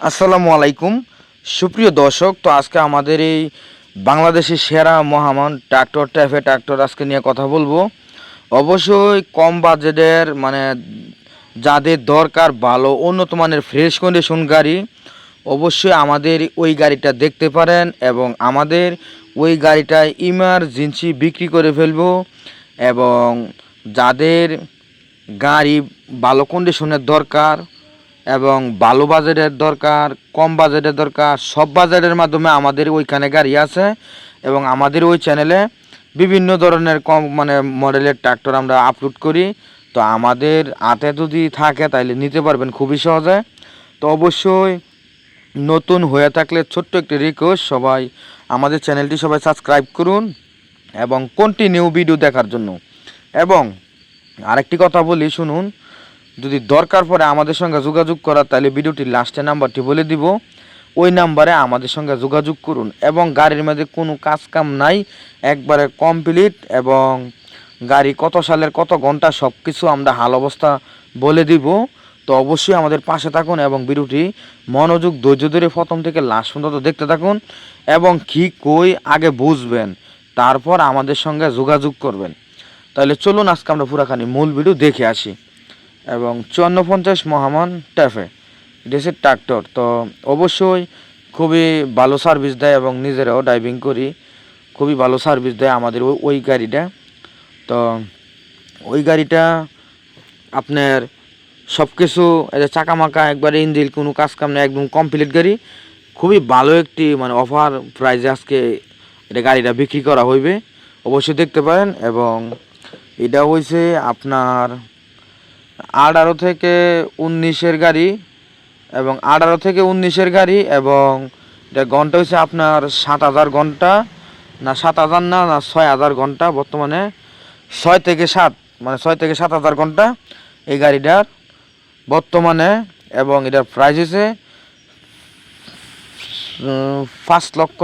আসসালামু আলাইকুম। সুপ্রিয় দর্শক, তো আজকে আমাদের এই বাংলাদেশের সেরা মহামান ট্রাক্টর, ট্যাফে ট্রাক্টর আজকে নিয়ে কথা বলব। অবশ্যই কম বাজেটের মানে যাদের দরকার ভালো, উন্নত মানের ফ্রেশ কন্ডিশন গাড়ি, অবশ্যই আমাদের ওই গাড়িটা দেখতে পারেন এবং আমাদের ওই গাড়িটা ইমার্জেন্সি বিক্রি করে ফেলব এবং যাদের গাড়ি ভালো কন্ডিশনের দরকার এবং ভালো বাজেটের দরকার, কম বাজেটের দরকার, সব বাজেটের মাধ্যমে আমাদের ওইখানে গাড়ি আছে এবং আমাদের ওই চ্যানেলে বিভিন্ন ধরনের কম মানে মডেলের ট্রাক্টর আমরা আপলোড করি। তো আমাদের হাতে যদি থাকে তাহলে নিতে পারবেন খুবই সহজে। তো অবশ্যই নতুন হয়ে থাকলে ছোট্ট একটি রিকোয়েস্ট সবাই আমাদের চ্যানেলটি সবাই সাবস্ক্রাইব করুন এবং কন্টিনিউ ভিডিও দেখার জন্য। এবং আরেকটি কথা বলি, শুনুন যদি দরকার পড়ে আমাদের সঙ্গে যোগাযোগ করার তাহলে ভিডিওটির লাস্টে নাম্বারটি বলে দিব। ওই নাম্বারে আমাদের সঙ্গে যোগাযোগ করুন এবং গাড়ির মধ্যে কোনো কাজ কাম নাই, একবারে কমপ্লিট এবং গাড়ি কত সালের কত ঘণ্টা সব কিছু আমরা হাল অবস্থা বলে দিব। তো অবশ্যই আমাদের পাশে থাকুন এবং ভিডিওটি মনোযোগ, ধৈর্য ধরে প্রথম থেকে লাস্ট পর্যন্ত দেখতে থাকুন এবং কি কই আগে বুঝবেন, তারপর আমাদের সঙ্গে যোগাযোগ করবেন। তাহলে চলুন আজকে আমরা পুরাখানি মূল ভিডিও দেখে আসি। এবং চুয়ান্ন পঞ্চাশ মহামান ট্যাফে। দেশের ট্রাক্টর তো অবশ্যই খুবই ভালো সার্ভিস দেয় এবং নিজেরাও ড্রাইভিং করি। খুবই ভালো সার্ভিস দেয় আমাদের ওই গাড়িটা। তো ওই গাড়িটা আপনার সব কিছু এই যে চাকামাকা, একবারে ইঞ্জিল কোনো কাজ কাম নেই, একদম কমপ্লিট গাড়ি। খুবই ভালো একটি মানে অফার প্রাইজে আজকে এটা গাড়িটা বিক্রি করা হইবে। অবশ্যই দেখতে পারেন এবং এটা হয়েছে আপনার আঠারো থেকে উনিশের গাড়ি এবং আঠারো থেকে উনিশের গাড়ি এবং এটা ঘণ্টা হচ্ছে আপনার সাত হাজার ঘণ্টা, না সাত হাজার না না ছয় হাজার ঘণ্টা, বর্তমানে ছয় থেকে সাত মানে ছয় থেকে সাত হাজার ঘণ্টা এই গাড়িটার বর্তমানে এবং এটার প্রাইস হচ্ছে পাঁচ লক্ষ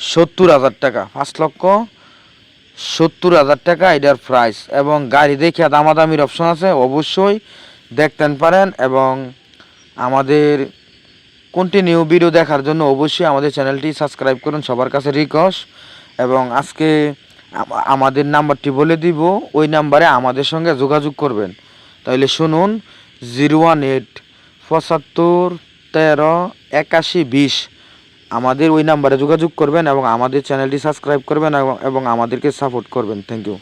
সত্তর হাজার টাকা, পাঁচ লক্ষ সত্তর হাজার টাকা এটার প্রাইস এবং গাড়ি দেখে দামাদামির অপশন আছে, অবশ্যই দেখতেন পারেন এবং আমাদের কন্টিনিউ ভিডিও দেখার জন্য অবশ্যই আমাদের চ্যানেলটি সাবস্ক্রাইব করুন, সবার কাছে রিকোয়েস্ট এবং আজকে আমাদের নাম্বারটি বলে দিব, ওই নাম্বারে আমাদের সঙ্গে যোগাযোগ করবেন। তাহলে শুনুন জিরো ওয়ান এইট পঁচাত্তর তেরো একাশি বিশ। আমাদের ওই নাম্বারে যোগাযোগ করবেন এবং আমাদের চ্যানেলটি সাবস্ক্রাইব করবেন এবং- আমাদেরকে সাপোর্ট করবেন। Thank you